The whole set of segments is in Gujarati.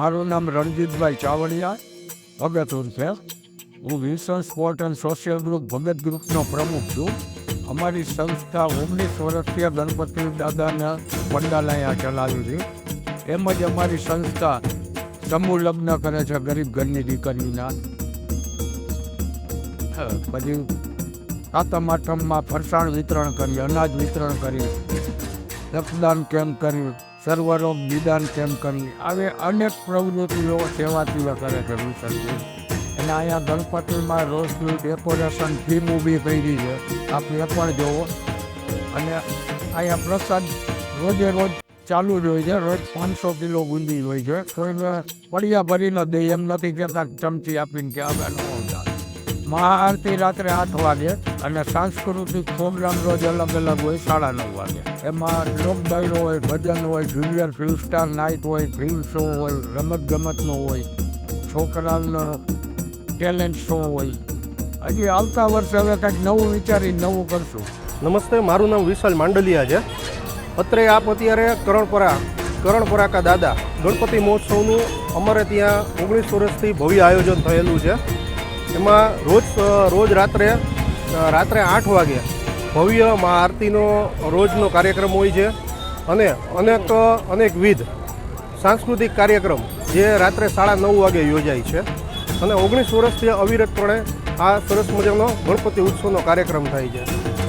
મારું નામ રણજીતભાઈ ચાવડિયા ભગત ઉર્ફે હું Wilson sport and social group, Bhagat ગ્રુપનો પ્રમુખ છું. અમારી સંસ્થા ઓગણીસ વર્ષથી ગણપતિ દાદાના પંડાલ ચલાવી છે એમ જ અમારી સંસ્થા સમૂહ લગ્ન કરે છે ગરીબ ઘરની દીકરીના. પછી સાતમ, આઠમમાં ફરસાણ વિતરણ કરી, અનાજ વિતરણ કરી, રક્તદાન કેમ્પ કર્યું. સર્વરોગ નિદાન કેમ કરી? આવી અનેક પ્રવૃત્તિઓ સેવાકીય કરે છે વિસર્જન અને અહીંયા ગણપતિમાં રોજનું ડેકોરેશન થીમ ઊભી કરી છે. આપણે પણ જોવો અને અહીંયા પ્રસાદ રોજે રોજ ચાલુ જ હોય છે. રોજ પાંચસો કિલો ગુંદી હોય છે. કોઈને પડિયા ભરીને દે એમ નથી કહેતા. ચમચી આપીને કે આવતા મહાઆરતી રાત્રે આઠ વાગે અને સાંસ્કૃતિક પ્રોગ્રામ રોજ અલગ અલગ હોય, સાડા નવ વાગે. એમાં લોકડાયરો હોય, ભજન હોય, જુનિયર ફિલ્મ સ્ટાર નાઇટ હોય, ફિલ્મ શો હોય રમત ગમતનો હોય, છોકરાનો ટેલેન્ટ શો હોય. હજી આવતા વર્ષે હવે કંઈક નવું વિચારી નવું કરશું. નમસ્તે, મારું નામ વિશાલ માંડલિયા છે. અત્રે આપ અત્યારે કરણપરા કરણપરા કા દાદા ગણપતિ મહોત્સવનું અમારે ત્યાં ઓગણીસ વર્ષથી ભવ્ય આયોજન થયેલું છે. એમાં રોજ રોજ રાત્રે રાત્રે આઠ વાગે ભવ્ય મા આરતીનો, રોજનો કાર્યક્રમ હોય છે. અને અનેક અનેકવિધ સાંસ્કૃતિક કાર્યક્રમ જે રાત્રે સાડા નવ વાગે યોજાય છે. અને ઓગણીસ વર્ષથી અવિરતપણે આ સરસ મજાનો ગણપતિ ઉત્સવનો કાર્યક્રમ થાય છે.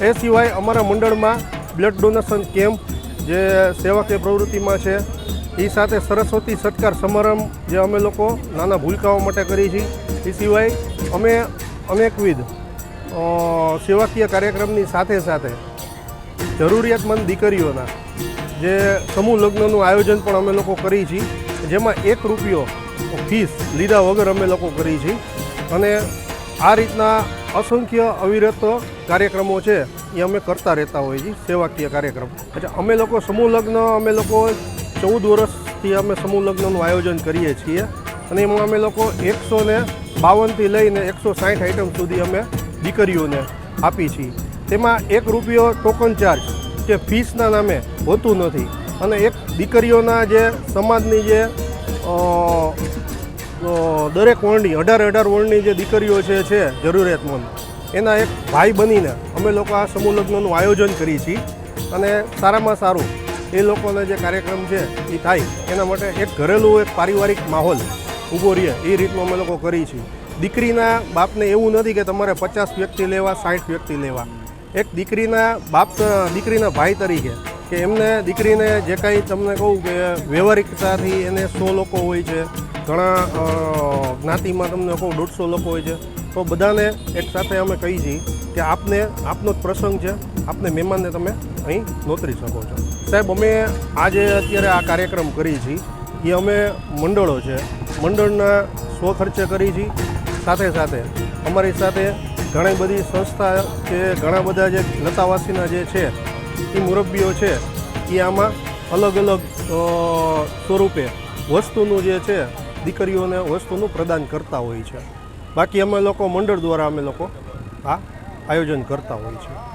એ સિવાય અમારા મંડળમાં બ્લડ ડોનેશન કેમ્પ જે સેવાકીય પ્રવૃત્તિમાં છે એ સાથે સરસ્વતી સત્કાર સમારંભ જે અમે લોકો નાના ભૂલકાઓ માટે કરીએ છીએ એ સિવાય અમે અનેકવિધ સેવાકીય કાર્યક્રમની સાથે સાથે જરૂરિયાતમંદ દીકરીઓના જે સમૂહ લગ્નનું આયોજન પણ અમે લોકો કરીએ છીએ જેમાં એક રૂપિયો ફીસ લીધા વગર અમે લોકો કરીએ છીએ અને આ રીતના અસંખ્ય અવિરત કાર્યક્રમો છે, એ અમે કરતા રહેતા હોઈએ છીએ સેવાકીય કાર્યક્રમ. એટલે અમે લોકો સમૂહ લગ્ન, અમે લોકો ચૌદ વર્ષથી અમે સમૂહ લગ્નનું આયોજન કરીએ છીએ. અને એમાં અમે લોકો એકસો ને બાવનથી લઈને એકસો સાઠ આઈટમ સુધી અમે દીકરીઓને આપી છીએ. તેમાં એક રૂપિયો ટોકન ચાર્જ કે ફીસના નામે હોતું નથી. અને એક દીકરીઓના જે સમાજની જે દરેક વર્ણની અઢાર અઢાર વર્ણની જે દીકરીઓ છે છે જરૂરિયાતમંદ. એના એક ભાઈ બનીને અમે લોકો આ સમૂહ લગ્નનું આયોજન કરીએ છીએ. અને સારામાં સારું એ લોકોના જે કાર્યક્રમ છે એ થાય, એના માટે એક ઘરેલું એક પારિવારિક માહોલ ઊભો રહે એ રીતનું અમે લોકો કરીએ છીએ. દીકરીના બાપને એવું નથી કે તમારે પચાસ વ્યક્તિ લેવા, સાઠ વ્યક્તિ લેવા. એક દીકરીના બાપ, દીકરીના ભાઈ તરીકે કે એમને દીકરીને જે કાંઈ તમને કહું કે વ્યવહારિકતાથી એને સો લોકો હોય છે, ઘણા જ્ઞાતિમાં તમને કહું દોઢસો લોકો હોય છે. તો બધાને એક સાથે અમે કહીએ છીએ કે આપને, આપનો જ પ્રસંગ છે, આપને મહેમાનને તમે અહીં નોતરી શકો છો. સાહેબ, અમે આજે અત્યારે આ કાર્યક્રમ કરીએ છીએ એ અમે મંડળો છે. મંડળના સ્વખર્ચે કરી છીએ સાથે સાથે અમારી સાથે ઘણી બધી સંસ્થા કે ઘણા બધા જે લતાવાસીના જે છે, એ મુરબ્બીઓ છે, એ આમાં અલગ અલગ સ્વરૂપે વસ્તુનું જે છે, દીકરીઓને વસ્તુનું પ્રદાન કરતા હોય છે. બાકી અમે લોકો મંડળ દ્વારા અમે લોકો આ આયોજન કરતા હોય છે